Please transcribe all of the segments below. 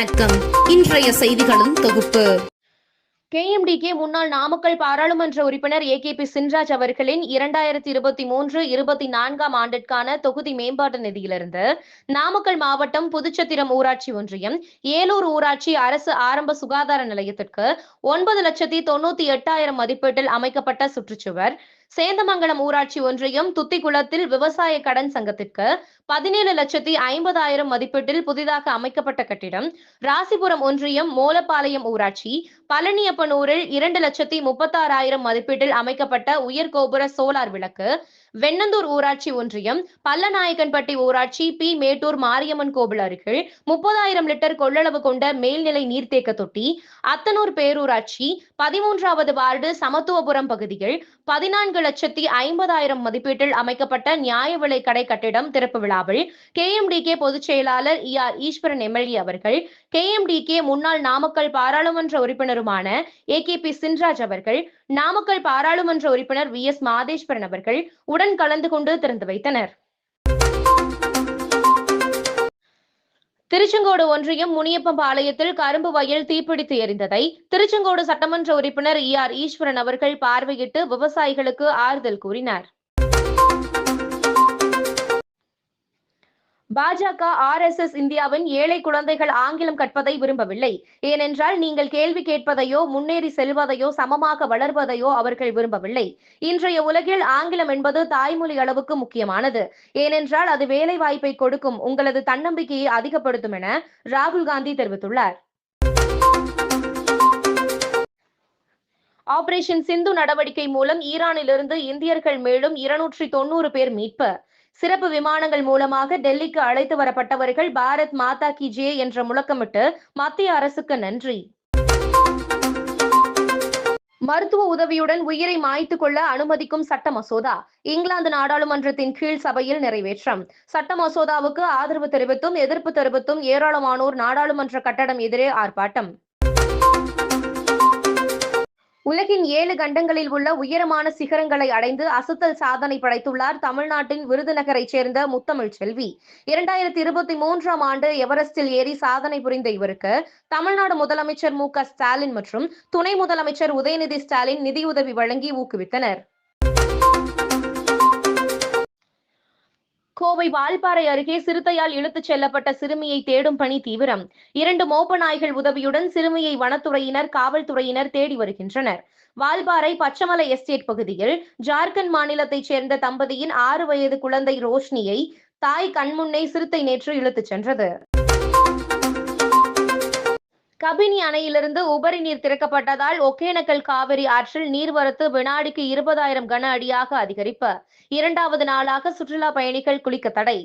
வணக்கம். இன்றைய செய்திகளும் தொகுப்பு. கேஎம்டிகே முன்னாள் நாமக்கல் பாராளுமன்ற உறுப்பினர் ஏ கே பி சின்ராஜ் அவர்களின் இரண்டாயிரத்தி இருபத்தி மூன்று இருபத்தி நான்காம் ஆண்டிற்கான தொகுதி மேம்பாட்டு நிதியிலிருந்து நாமக்கல் மாவட்டம் புதுச்சத்திரம் ஊராட்சி ஒன்றியம் ஏலூர் ஊராட்சி அரசு ஆரம்ப சுகாதார நிலையத்திற்கு ஒன்பது லட்சத்தி தொண்ணூத்தி எட்டாயிரம் மதிப்பீட்டில் அமைக்கப்பட்ட சுற்றுச்சுவர். சேந்தமங்கலம் ஊராட்சி ஒன்றியம் துத்திக்குளத்தில் விவசாய கடன் சங்கத்திற்கு பதினேழு லட்சத்தி ஐம்பதாயிரம் மதிப்பீட்டில் புதிதாக அமைக்கப்பட்ட கட்டிடம் ராசிபுரம் ஒன்றியம் மோலப்பாளையம் ஊராட்சி பழனியப்பனூரில் இரண்டு லட்சத்தி முப்பத்தாறாயிரம் மதிப்பீட்டில் அமைக்கப்பட்ட உயர்கோபுர சோலார் விளக்கு வெண்ணந்தூர் ஊராட்சி ஒன்றியம் பல்லநாயக்கன்பட்டி ஊராட்சி பி. மேட்டூர் மாரியம்மன் கோவில் அருகில் முப்பதாயிரம் லிட்டர் கொள்ளளவு கொண்ட மேல்நிலை நீர்த்தேக்க தொட்டி அத்தனூர் பேரூராட்சி பதிமூன்றாவது வார்டு சமத்துவபுரம் பகுதியில் பதினான்கு லட்சத்தி ஐம்பதாயிரம் மதிப்பீட்டில் அமைக்கப்பட்ட நியாய விலை கடை கட்டிடம் திறப்பு விழாவில் கே. பொதுச் செயலாளர் இ. ஆர். ஈஸ்வரன் எம்எல்ஏ அவர்கள் கே. MD K. முன்னாள் நாமக்கல் பாராளுமன்ற உறுப்பினருமான ஏ. கே. பி. சின்ராஜ் அவர்கள் நாமக்கல் பாராளுமன்ற உறுப்பினர் வி. எஸ். மாதேஸ்வரன் அவர்கள் உடன் கலந்து கொண்டு திறந்து வைத்தனர். திருச்செங்கோடு ஒன்றியம் முனியப்பம்பாளையத்தில் கரும்பு வயல் தீப்பிடித்து எரிந்ததை திருச்செங்கோடு சட்டமன்ற உறுப்பினர் இ ஆர் ஈஸ்வரன் அவர்கள் பார்வையிட்டு விவசாயிகளுக்கு ஆறுதல் கூறினார். பாஜக ஆர் எஸ் எஸ் இந்தியாவின் ஏழை குழந்தைகள் ஆங்கிலம் கற்பதை விரும்பவில்லை. ஏனென்றால் நீங்கள் கேள்வி கேட்பதையோ முன்னேறி செல்வதையோ சமமாக வளர்வதையோ அவர்கள் விரும்பவில்லை. இன்றைய உலகில் ஆங்கிலம் என்பது தாய்மொழி அளவுக்கு முக்கியமானது. ஏனென்றால் அது வேலை வாய்ப்பை கொடுக்கும் உங்களது தன்னம்பிக்கையை அதிகப்படுத்தும் என ராகுல் காந்தி தெரிவித்துள்ளார். ஆபரேஷன் சிந்து நடவடிக்கை மூலம் ஈரானிலிருந்து இந்தியர்கள் மேலும் இருநூற்றி தொண்ணூறு பேர் மீட்பு. சிறப்பு விமானங்கள் மூலமாக டெல்லிக்கு அழைத்து வரப்பட்டவர்கள் பாரத் மாதா கி ஜே என்ற முழக்கமிட்டு மத்திய அரசுக்கு நன்றி. மருத்துவ உதவியுடன் உயிரை மாய்த்து கொள்ள அனுமதிக்கும் சட்ட மசோதா இங்கிலாந்து நாடாளுமன்றத்தின் கீழ் சபையில் நிறைவேற்றம். சட்ட மசோதாவுக்கு ஆதரவு தெரிவித்தும் எதிர்ப்பு தெரிவித்தும் ஏராளமானோர் நாடாளுமன்ற கட்டடம் எதிரே ஆர்ப்பாட்டம். உலகின் ஏழு கண்டங்களில் உள்ள உயரமான சிகரங்களை அடைந்து அசுத்தல் சாதனை படைத்துள்ளார் தமிழ்நாட்டின் விருதுநகரைச் சேர்ந்த முத்தமிழ் செல்வி. இரண்டாயிரத்தி இருபத்தி மூன்றாம் ஆண்டு எவரெஸ்டில் ஏறி சாதனை புரிந்த இவருக்கு தமிழ்நாடு முதலமைச்சர் மு க ஸ்டாலின் மற்றும் துணை முதலமைச்சர் உதயநிதி ஸ்டாலின் நிதியுதவி வழங்கி ஊக்குவித்தனர். கோவை வால்பாறை அருகே சிறுத்தையால் இழுத்துச் செல்லப்பட்ட சிறுமியை தேடும் பணி தீவிரம். இரண்டு மோப்ப நாய்கள் உதவியுடன் சிறுமியை வனத்துறையினர் காவல்துறையினர் தேடி வருகின்றனர். வால்பாறை பச்சமலை எஸ்டேட் பகுதியில் ஜார்க்கண்ட் மாநிலத்தைச் சேர்ந்த தம்பதியின் ஆறு வயது குழந்தை ரோஷ்னியை தாய் கண்முன்னே சிறுத்தை நேற்று இழுத்துச் சென்றது. கபினி அணையிலிருந்து உபரி நீர் திறக்கப்பட்டதால் ஒகேனக்கல் காவிரி ஆற்றில் நீர்வரத்து வினாடிக்கு இருபதாயிரம் கன அடியாக அதிகரிப்பு. இரண்டாவது நாளாக சுற்றுலா பயணிகள் குளிக்க தடை.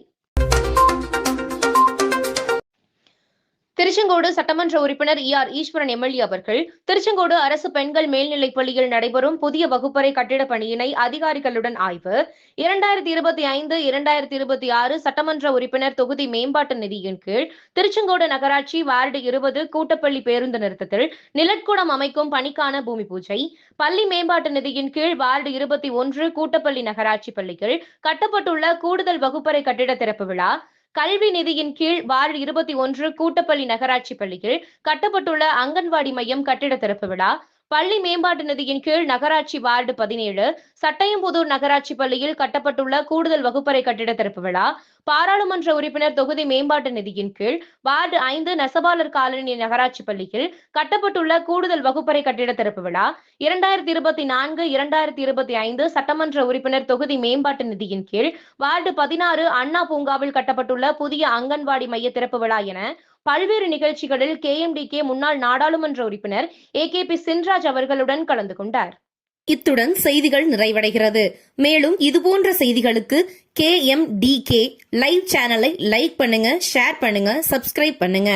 திருச்செங்கோடு சட்டமன்ற உறுப்பினர் இ ஆர் ஈஸ்வரன் எம்எல்ஏ அவர்கள் திருச்செங்கோடு அரசு பெண்கள் மேல்நிலைப் பள்ளியில் நடைபெறும் புதிய வகுப்பறை கட்டிடப் பணியினை அதிகாரிகளுடன் ஆய்வு. இரண்டாயிரத்தி இருபத்தி ஐந்து இரண்டாயிரத்தி இருபத்தி ஆறு சட்டமன்ற உறுப்பினர் தொகுதி மேம்பாட்டு நிதியின் கீழ் திருச்செங்கோடு நகராட்சி வார்டு இருபது கூட்டப்பள்ளி பேருந்து நிறுத்தத்தில் நிலட்குடம் அமைக்கும் பணிக்கான பூமி பூஜை. பள்ளி மேம்பாட்டு நிதியின் கீழ் வார்டு இருபத்தி ஒன்று கூட்டப்பள்ளி நகராட்சி பள்ளியில் கட்டப்பட்டுள்ள கூடுதல் வகுப்பறை கட்டிட திறப்பு விழா. கல்வி நிதியின் கீழ் வார்டு இருபத்தி ஒன்று கூட்டப்பள்ளி நகராட்சி பள்ளியில் கட்டப்பட்டுள்ள அங்கன்வாடி மையம் கட்டிட திறப்பு விழா. பள்ளி மேம்பாட்டு நிதியின் கீழ் நகராட்சி வார்டு பதினேழு சட்டயம்புதூர் நகராட்சி பள்ளியில் கட்டப்பட்டுள்ள கூடுதல் வகுப்பறை கட்டிட திறப்பு விழா பாராளுமன்ற உறுப்பினர் தொகுதி மேம்பாட்டு நிதியின் கீழ் வார்டு ஐந்து நெசவாளர் காலனி நகராட்சி பள்ளியில் கட்டப்பட்டுள்ள கூடுதல் வகுப்பறை கட்டிட திறப்பு விழா இரண்டாயிரத்தி இருபத்தி நான்கு இரண்டாயிரத்தி இருபத்தி ஐந்து சட்டமன்ற உறுப்பினர் தொகுதி மேம்பாட்டு நிதியின் கீழ் வார்டு பதினாறு அண்ணா பூங்காவில் கட்டப்பட்டுள்ள புதிய அங்கன்வாடி மைய திறப்பு விழா என பல்வேறு நிகழ்ச்சிகளில் கேஎம்டிகே முன்னாள் நாடாளுமன்ற உறுப்பினர் ஏ கே பி சின்ராஜ் அவர்களுடன் கலந்து கொண்டார். இத்துடன் செய்திகள் நிறைவடைகிறது. மேலும் இதுபோன்ற செய்திகளுக்கு K M D K live சேனலை லைக் பண்ணுங்க ஷேர் பண்ணுங்க சப்ஸ்கிரைப் பண்ணுங்க.